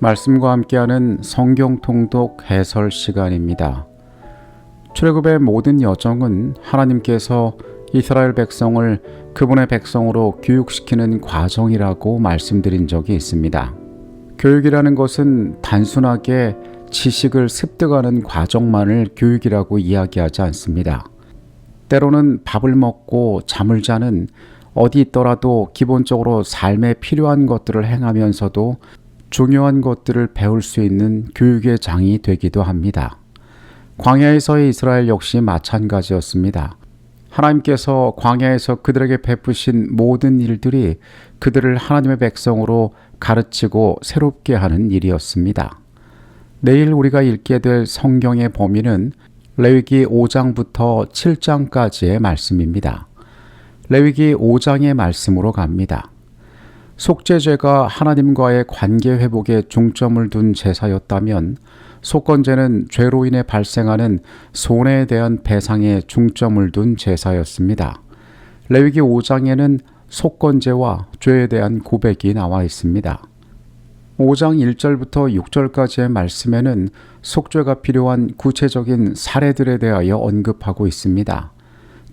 말씀과 함께하는 성경 통독 해설 시간입니다. 출애굽의 모든 여정은 하나님께서 이스라엘 백성을 그분의 백성으로 교육시키는 과정이라고 말씀드린 적이 있습니다. 교육이라는 것은 단순하게 지식을 습득하는 과정만을 교육이라고 이야기하지 않습니다. 때로는 밥을 먹고 잠을 자는 어디 있더라도 기본적으로 삶에 필요한 것들을 행하면서도 중요한 것들을 배울 수 있는 교육의 장이 되기도 합니다. 광야에서의 이스라엘 역시 마찬가지였습니다. 하나님께서 광야에서 그들에게 베푸신 모든 일들이 그들을 하나님의 백성으로 가르치고 새롭게 하는 일이었습니다. 내일 우리가 읽게 될 성경의 범위는 레위기 5장부터 7장까지의 말씀입니다. 레위기 5장의 말씀으로 갑니다. 속죄죄가 하나님과의 관계 회복에 중점을 둔 제사였다면 속건제는 죄로 인해 발생하는 손해에 대한 배상에 중점을 둔 제사였습니다. 레위기 5장에는 속건제와 죄에 대한 고백이 나와 있습니다. 5장 1절부터 6절까지의 말씀에는 속죄가 필요한 구체적인 사례들에 대하여 언급하고 있습니다.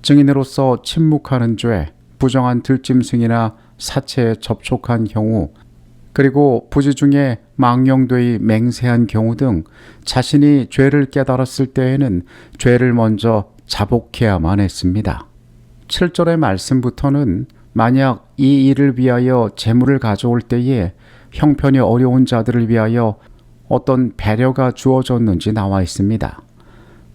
증인으로서 침묵하는 죄, 부정한 들짐승이나 사체에 접촉한 경우, 그리고 부지 중에 망령되이 맹세한 경우 등 자신이 죄를 깨달았을 때에는 죄를 먼저 자복해야만 했습니다. 7절의 말씀부터는 만약 이 일을 위하여 재물을 가져올 때에 형편이 어려운 자들을 위하여 어떤 배려가 주어졌는지 나와 있습니다.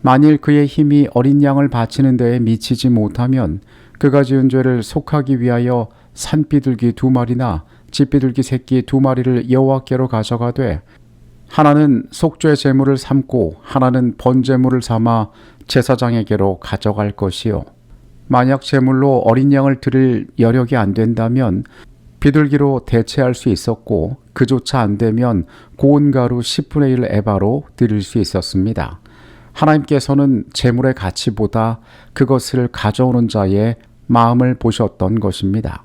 만일 그의 힘이 어린 양을 바치는 데에 미치지 못하면 그가 지은 죄를 속하기 위하여 산비둘기 두 마리나 집비둘기 새끼 두 마리를 여호와께로 가져가되 하나는 속죄 제물을 삼고 하나는 번제물을 삼아 제사장에게로 가져갈 것이요 만약 제물로 어린 양을 드릴 여력이 안 된다면 비둘기로 대체할 수 있었고 그조차 안 되면 고운 가루 10분의 1 에바로 드릴 수 있었습니다. 하나님께서는 재물의 가치보다 그것을 가져오는 자의 마음을 보셨던 것입니다.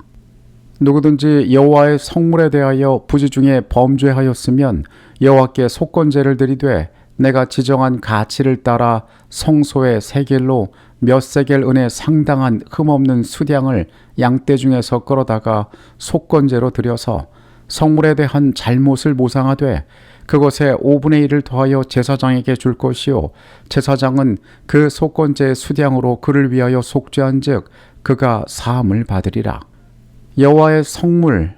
누구든지 여호와의 성물에 대하여 부지 중에 범죄하였으면 여호와께 속건제를 드리되 내가 지정한 가치를 따라 성소의 세겔로 몇 세겔 은에 상당한 흠없는 수량을 양떼 중에서 끌어다가 속건제로 드려서 성물에 대한 잘못을 모상하되 그것에 5분의 1을 더하여 제사장에게 줄 것이요 제사장은 그 속건제의 수량으로 그를 위하여 속죄한즉 그가 사함을 받으리라 여호와의 성물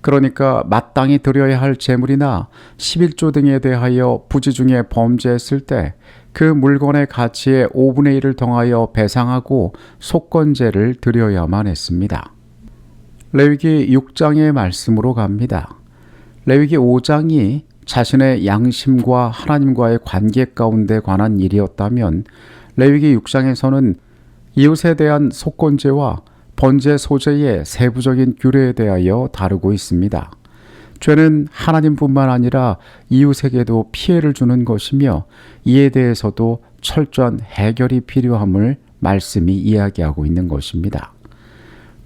그러니까 마땅히 드려야 할 제물이나 11조 등에 대하여 부지 중에 범죄했을 때 그 물건의 가치의 5분의 1을 더하여 배상하고 속건제를 드려야만 했습니다. 레위기 6장의 말씀으로 갑니다. 레위기 5장이 자신의 양심과 하나님과의 관계 가운데 관한 일이었다면 레위기 6장에서는 이웃에 대한 속건제와 번제 소재의 세부적인 규례에 대하여 다루고 있습니다. 죄는 하나님뿐만 아니라 이웃에게도 피해를 주는 것이며 이에 대해서도 철저한 해결이 필요함을 말씀이 이야기하고 있는 것입니다.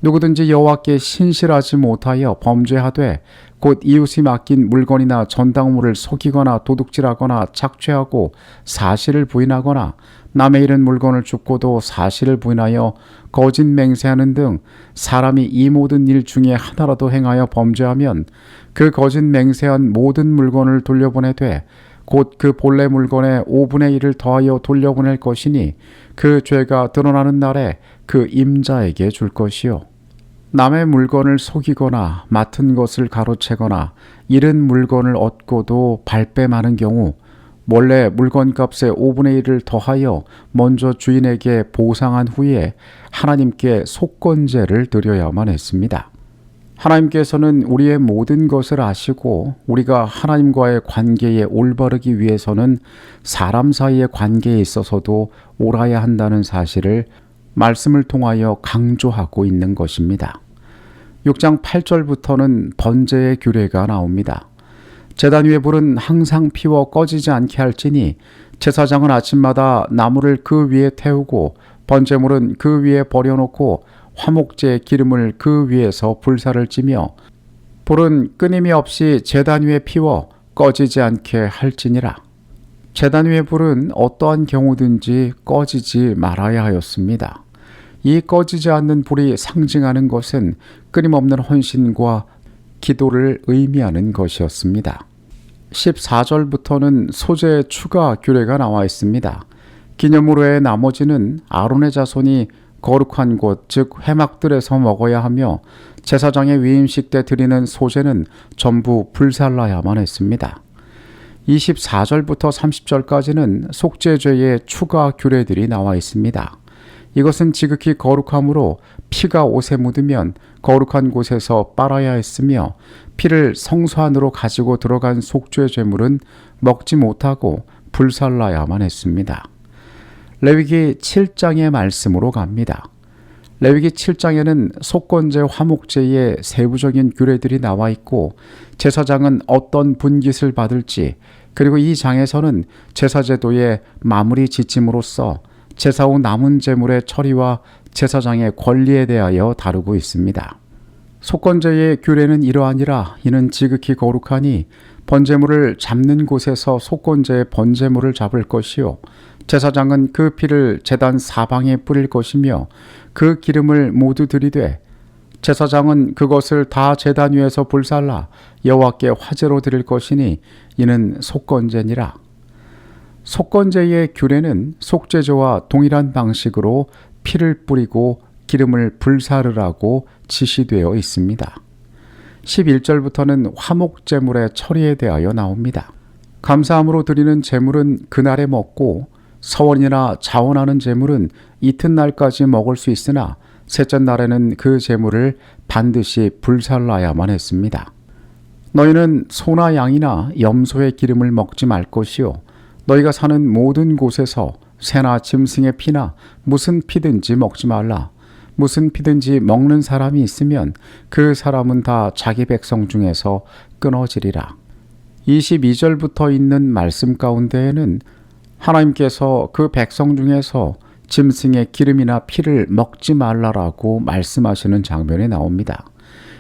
누구든지 여호와께 신실하지 못하여 범죄하되 곧 이웃이 맡긴 물건이나 전당물을 속이거나 도둑질하거나 착취하고 사실을 부인하거나 남의 잃은 물건을 줍고도 사실을 부인하여 거짓 맹세하는 등 사람이 이 모든 일 중에 하나라도 행하여 범죄하면 그 거짓 맹세한 모든 물건을 돌려보내되 곧그 본래 물건의 5분의 1을 더하여 돌려보낼 것이니 그 죄가 드러나는 날에 그 임자에게 줄 것이요. 남의 물건을 속이거나 맡은 것을 가로채거나 잃은 물건을 얻고도 발뺌하는 경우 몰래 물건값의 5분의 1을 더하여 먼저 주인에게 보상한 후에 하나님께 속건제를 드려야만 했습니다. 하나님께서는 우리의 모든 것을 아시고 우리가 하나님과의 관계에 올바르기 위해서는 사람 사이의 관계에 있어서도 옳아야 한다는 사실을 말씀을 통하여 강조하고 있는 것입니다. 6장 8절부터는 번제의 규례가 나옵니다. 재단 위에 불은 항상 피워 꺼지지 않게 할지니 제사장은 아침마다 나무를 그 위에 태우고 번제물은 그 위에 버려놓고 화목제 기름을 그 위에서 불사를 찌며 불은 끊임이 없이 재단 위에 피워 꺼지지 않게 할지니라. 재단 위의 불은 어떠한 경우든지 꺼지지 말아야 하였습니다. 이 꺼지지 않는 불이 상징하는 것은 끊임없는 헌신과 기도를 의미하는 것이었습니다. 14절부터는 소재의 추가 규례가 나와 있습니다. 기념으로의 나머지는 아론의 자손이 거룩한 곳, 즉 회막들에서 먹어야 하며 제사장의 위임식 때 드리는 소재는 전부 불살라야만 했습니다. 24절부터 30절까지는 속죄죄의 추가 규례들이 나와 있습니다. 이것은 지극히 거룩함으로 피가 옷에 묻으면 거룩한 곳에서 빨아야 했으며 피를 성소 안으로 가지고 들어간 속죄 제물은 먹지 못하고 불살라야만 했습니다. 레위기 7장의 말씀으로 갑니다. 레위기 7장에는 속건제, 화목제의 세부적인 규례들이 나와 있고 제사장은 어떤 분깃을 받을지 그리고 이 장에서는 제사제도의 마무리 지침으로서 제사 후 남은 제물의 처리와 제사장의 권리에 대하여 다루고 있습니다. 속건제의 규례는 이러하니라. 이는 지극히 거룩하니 번제물을 잡는 곳에서 속건제의 번제물을 잡을 것이요. 제사장은 그 피를 제단 사방에 뿌릴 것이며 그 기름을 모두 들이되 제사장은 그것을 다 제단 위에서 불살라 여호와께 화제로 드릴 것이니 이는 속건제니라 속건제의 규례는 속죄제와 동일한 방식으로 피를 뿌리고 기름을 불사르라고 지시되어 있습니다. 11절부터는 화목제물의 처리에 대하여 나옵니다. 감사함으로 드리는 제물은 그날에 먹고 서원이나 자원하는 제물은 이튿날까지 먹을 수 있으나 셋째 날에는 그 제물을 반드시 불살라야만 했습니다. 너희는 소나 양이나 염소의 기름을 먹지 말 것이요 너희가 사는 모든 곳에서 새나 짐승의 피나 무슨 피든지 먹지 말라. 무슨 피든지 먹는 사람이 있으면 그 사람은 다 자기 백성 중에서 끊어지리라. 22절부터 있는 말씀 가운데에는 하나님께서 그 백성 중에서 짐승의 기름이나 피를 먹지 말라라고 말씀하시는 장면이 나옵니다.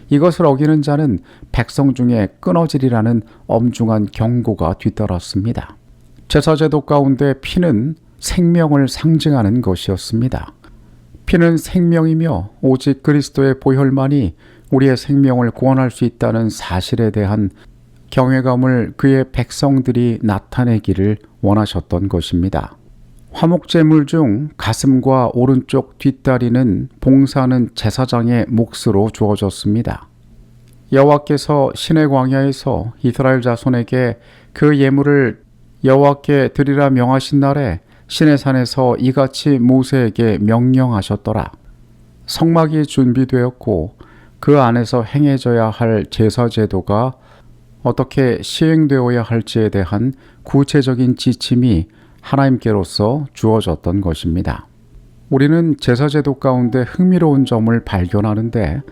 이것을 어기는 자는 백성 중에 끊어지리라는 엄중한 경고가 뒤따랐습니다. 제사제도 가운데 피는 생명을 상징하는 것이었습니다. 피는 생명이며 오직 그리스도의 보혈만이 우리의 생명을 구원할 수 있다는 사실에 대한 경외감을 그의 백성들이 나타내기를 원하셨던 것입니다. 화목제물 중 가슴과 오른쪽 뒷다리는 봉사하는 제사장의 몫으로 주어졌습니다. 여호와께서 신의 광야에서 이스라엘 자손에게 그 예물을 여호와께 드리라 명하신 날에 신의 산에서 이같이 모세에게 명령하셨더라. 성막이 준비되었고 그 안에서 행해져야 할 제사 제도가 어떻게 시행되어야 할지에 대한 구체적인 지침이 하나님께로서 주어졌던 것입니다. 우리는 제사 제도 가운데 흥미로운 점을 발견하는데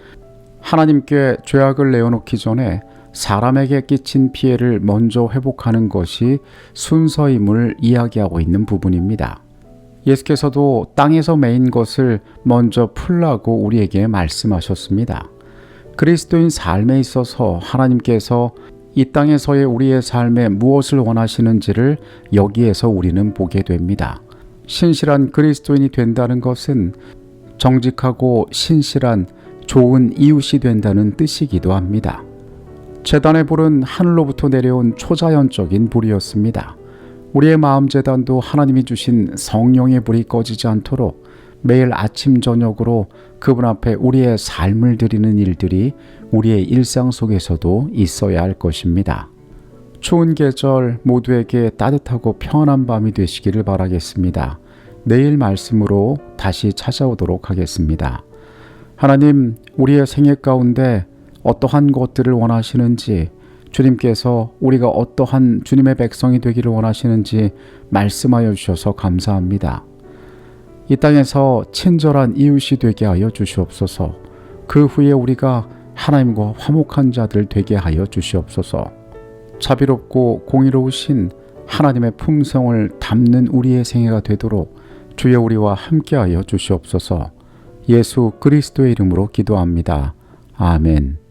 하나님께 죄악을 내어놓기 전에 사람에게 끼친 피해를 먼저 회복하는 것이 순서임을 이야기하고 있는 부분입니다. 예수께서도 땅에서 메인 것을 먼저 풀라고 우리에게 말씀하셨습니다. 그리스도인 삶에 있어서 하나님께서 이 땅에서의 우리의 삶에 무엇을 원하시는지를 여기에서 우리는 보게 됩니다. 신실한 그리스도인이 된다는 것은 정직하고 신실한 좋은 이웃이 된다는 뜻이기도 합니다. 재단의 불은 하늘로부터 내려온 초자연적인 불이었습니다. 우리의 마음 재단도 하나님이 주신 성령의 불이 꺼지지 않도록 매일 아침 저녁으로 그분 앞에 우리의 삶을 드리는 일들이 우리의 일상 속에서도 있어야 할 것입니다. 추운 계절 모두에게 따뜻하고 평안한 밤이 되시기를 바라겠습니다. 내일 말씀으로 다시 찾아오도록 하겠습니다. 하나님, 우리의 생애 가운데 어떠한 것들을 원하시는지 주님께서 우리가 어떠한 주님의 백성이 되기를 원하시는지 말씀하여 주셔서 감사합니다. 이 땅에서 친절한 이웃이 되게 하여 주시옵소서. 그 후에 우리가 하나님과 화목한 자들 되게 하여 주시옵소서. 자비롭고 공의로우신 하나님의 품성을 담는 우리의 생애가 되도록 주여 우리와 함께하여 주시옵소서. 예수 그리스도의 이름으로 기도합니다. 아멘.